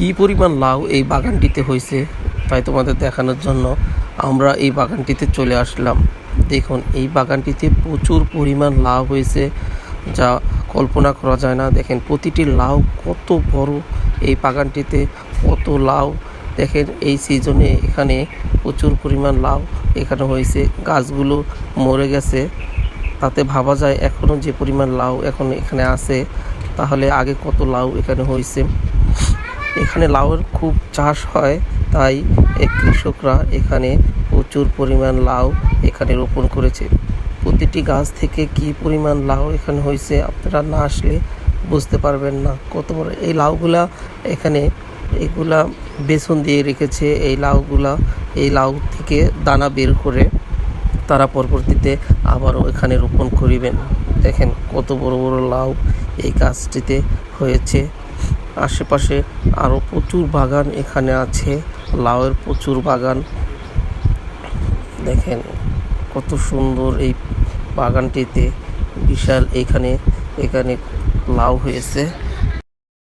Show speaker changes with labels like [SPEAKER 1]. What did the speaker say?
[SPEAKER 1] কি পরিমাণ লাউ এই বাগানটিতে হয়েছে তাই তোমাদের দেখানোর জন্য আমরা এই বাগানটিতে চলে আসলাম। দেখুন, এই বাগানটিতে প্রচুর পরিমাণ লাউ হয়েছে, যা কল্পনা করা যায় না। দেখেন, প্রতিটি লাউ কত বড় এই বাগানটিতে, কত লাউ। দেখেন, এই সিজনে এখানে প্রচুর পরিমাণ লাউ এখানে হয়েছে। গাছগুলো মরে গেছে। তাতে ভাবা যায় এখনও যে পরিমাণ লাউ এখন এখানে আছে, তাহলে আগে কত লাউ এখানে হয়েছে। এখানে লাউয়ের খুব চাষ হয়, তাই কৃষকরা এখানে প্রচুর পরিমাণ লাউ এখানে রোপণ করেছে। প্রতিটি গাছ থেকে কি পরিমাণ লাউ এখানে হয়েছে আপনারা না আসলে বুঝতে পারবেন না। কত বড়, এই লাউগুলা এখানে এগুলা বেসন দিয়ে রেখেছে, এই লাউগুলা, এই লাউ থেকে দানা বের করে তারা পরবর্তীতে আবারও এখানে রোপণ করিবেন। দেখেন কত বড় বড় লাউ এই গাছটিতে হয়েছে। আশেপাশে আরও প্রচুর বাগান এখানে আছে, লাউয়ের প্রচুর বাগান। দেখেন কত সুন্দর এই বাগানটিতে বিশাল এখানে এখানে লাউ হয়েছে।